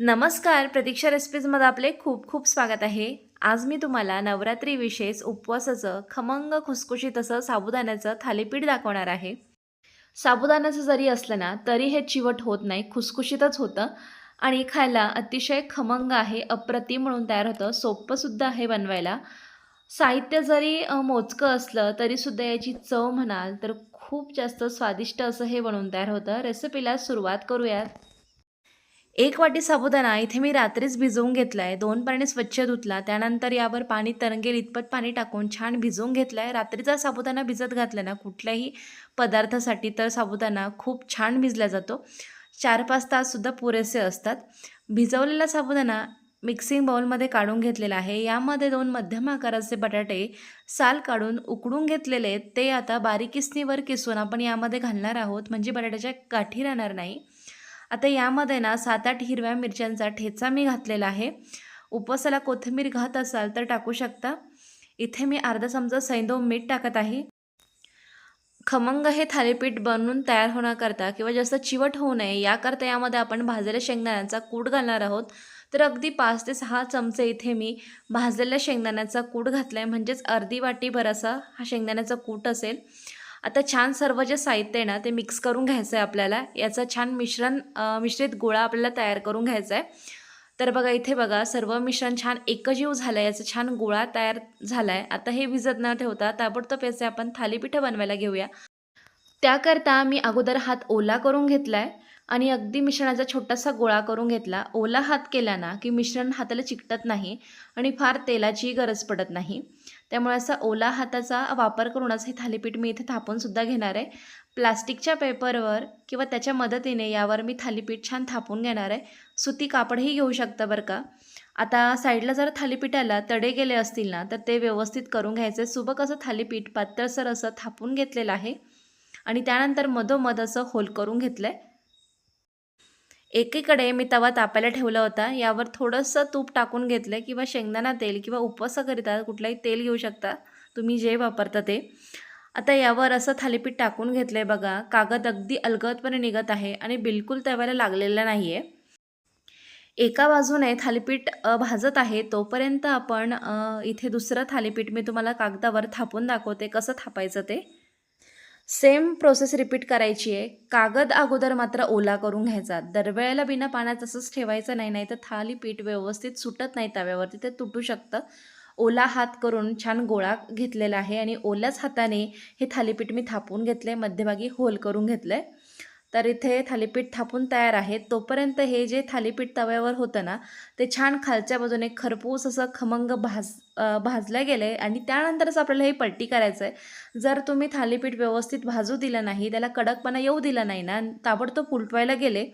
नमस्कार प्रतीक्षा रेसिपीजमध्ये आपले खूप खूप स्वागत आहे. आज मी तुम्हाला नवरात्री विशेष उपवासाचं खमंग खुसखुशीत असं साबुदाण्याचं थालीपीठ दाखवणार आहे. साबुदाण्याचं जरी असलं ना तरी हे चिवट होत नाही खुसखुशीतच होतं. आणि खायला अतिशय खमंग आहे अप्रतिम म्हणून तयार होतं सोपंसुद्धा आहे बनवायला. साहित्य जरी मोजकं असलं तरीसुद्धा याची चव म्हणाल तर खूप जास्त स्वादिष्ट असं हे बनवून तयार होतं. रेसिपीला सुरुवात करूयात. एक वाटी साबुदाणा इथे मी रात्रीच भिजवून घेतला आहे दोन पाणी स्वच्छ धुतला. त्यानंतर यावर पाणी तरंगेल इतपत पाणी टाकून छान भिजवून घेतला आहे रात्रीचा साबुदाणा भिजत घातला ना कुठल्याही पदार्थासाठी तर साबुदाणा खूप छान भिजला जातो. चार पाच ताससुद्धा पुरेसे असतात. भिजवलेला साबुदाणा मिक्सिंग बाउलमध्ये काढून घेतलेला आहे. यामध्ये दोन मध्यम आकाराचे बटाटे साल काढून उकडून घेतलेले आहेत. ते आता बारीक किसणीवर किसून आपण यामध्ये घालणार आहोत. म्हणजे बटाट्याच्या गाठी राहणार नाही. आता यामध्ये ना सात आठ हिरव्या मिरच्यांचा ठेचा मी घातलेला आहे. उपवासाला कोथिंबीर घात असाल तर टाकू शकता. इथे मी अर्धा चमचा सैंदव मीठ टाकत आहे. खमंग हे थालीपीठ बनवून तयार होण्याकरता किंवा जास्त चिवट होऊ नये याकरता यामध्ये आपण भाजलेल्या शेंगदाण्याचा कूट घालणार आहोत. तर अगदी पाच ते सहा चमचे इथे मी भाजलेल्या शेंगदाण्याचा कूट घातला आहे म्हणजेच अर्धी वाटीभर असा हा शेंगदाण्याचा कूट असेल. आता छान सर्व जे साहित्य आहे ना ते मिक्स करून घ्यायचं आहे आपल्याला. याचं छान मिश्रण मिश्रित गोळा आपल्याला तयार करून घ्यायचा आहे तर बघा इथे बघा सर्व मिश्रण छान एकजीव झालं आहे याचा छान गोळा तयार झाला आहे आता हे विजत न ठेवता ताबडतोब याचे आपण थालीपीठं बनवायला घेऊया. त्याकरता मी अगोदर हात ओला करून घेतला आहे आणि अगदी मिश्रणाचा छोटासा गोळा करून घेतला. ओला हात केला ना की मिश्रण हाताला चिकटत नाही आणि फार तेलाचीही गरज पडत नाही. त्यामुळे असा ओला हाताचा वापर करूनच हे थालीपीठ मी इथे थापूनसुद्धा घेणार आहे. प्लास्टिकच्या पेपरवर किंवा त्याच्या मदतीने यावर मी थालीपीठ छान थापून घेणार आहे. सुती कापडही घेऊ शकता बरं का. आता साईडला जर थालीपीठाला तडे गेले असतील ना तर ते व्यवस्थित करून घ्यायचे. सुबक असं थालीपीठ पातळसर असं थापून घेतलेलं आहे. आणि त्यानंतर मधोमध असं होल करून घेतलं आहे एकीकडे मी तवा तापायला ठेवला होता. यावर थोडंसं तूप टाकून घेतलं किंवा शेंगदाणा तेल किंवा उपवासाकरिता कुठलाही तेल घेऊ शकता. तुम्ही जे वापरता ते. आता यावर असं थालीपीठ टाकून घेतलं आहे बघा. कागद अगदी अलगदपणे निघत आहे आणि बिलकुल तव्याला लागलेला नाही आहे एका बाजूने थालीपीठ भाजत आहे. तोपर्यंत आपण इथे दुसरं थालीपीठ मी तुम्हाला कागदावर थापून दाखवते. कसं थापायचं ते. सेम प्रोसेस रिपीट करायची आहे. कागद अगोदर मात्र ओला करून घ्यायचा. दरवेळेला बिना पाण्यात तसंच ठेवायचं नाही नाही तर थालीपीठ व्यवस्थित सुटत नाही तव्यावरती. ते तुटू शकतं. ओला हात करून छान गोळा घेतलेला आहे आणि ओल्याच हाताने हे थालीपीठ मी थापून घेतलं आहे मध्यभागी होल करून घेतलं आहे तर इथे थालीपीठ थापून तयार आहे. तोपर्यंत हे जे थालीपीठ तव्यावर होतं ना ते छान खालच्या बाजूने खरपूस असं खमंग भाज भाजलं गेलं आहे आणि त्यानंतरच आपल्याला हे पट्टी करायचं आहे जर तुम्ही थालीपीठ व्यवस्थित भाजू दिलं नाही त्याला कडकपणा येऊ दिला नाही ना ताबडतोब उलटवायला गेले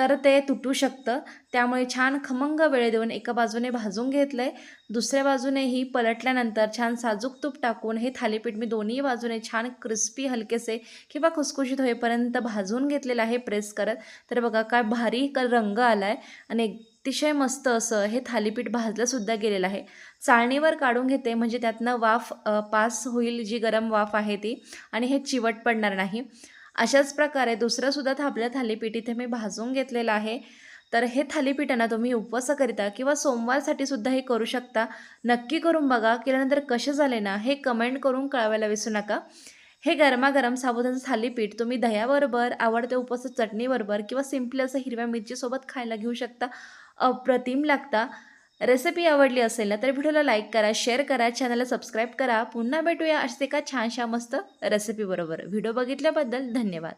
तर ते तुटू शकतं. त्यामुळे छान खमंग वेळ देऊन एका बाजूने भाजून घेतलं आहे दुसऱ्या बाजूनेही पलटल्यानंतर छान साजूक तूप टाकून हे थालीपीठ मी दोन्ही बाजूने छान क्रिस्पी हलकेसे किंवा खुसखुशीत होईपर्यंत भाजून घेतलेलं आहे प्रेस करत. तर बघा काय भारी क रंग आला आहे आणि अतिशय मस्त असं हे थालीपीठ भाजलंसुद्धा गेलेलं आहे. चाळणीवर काढून घेते म्हणजे त्यातनं वाफ पास होईल जी गरम वाफ आहे ती आणि हे चिवट पडणार नाही. अशाच प्रकारे दुसरंसुद्धा थापल्या थालीपीठ इथे मी भाजून घेतलेलं आहे. तर हे थालीपीठांना तुम्ही उपवासाकरिता किंवा सोमवारसाठी सुद्धा हे करू शकता. नक्की करून बघा केल्यानंतर कसे झाले ना हे कमेंट करून कळवायला विसरू नका. हे गरमागरम साबुदाण्याचं थालीपीठ तुम्ही दह्याबरोबर आवडत्या उपवासाच्या चटणीबरोबर किंवा सिम्पली असं हिरव्या मिरचीसोबत खायला घेऊ शकता. अप्रतिम लागता. रेसिपी आवडली असेल ना तर व्हिडिओला लाईक करा शेअर करा चॅनलला सबस्क्राईब करा. पुन्हा भेटूया अशाच एका छानशा मस्त रेसिपीबरोबर. व्हिडिओ बघितल्याबद्दल धन्यवाद.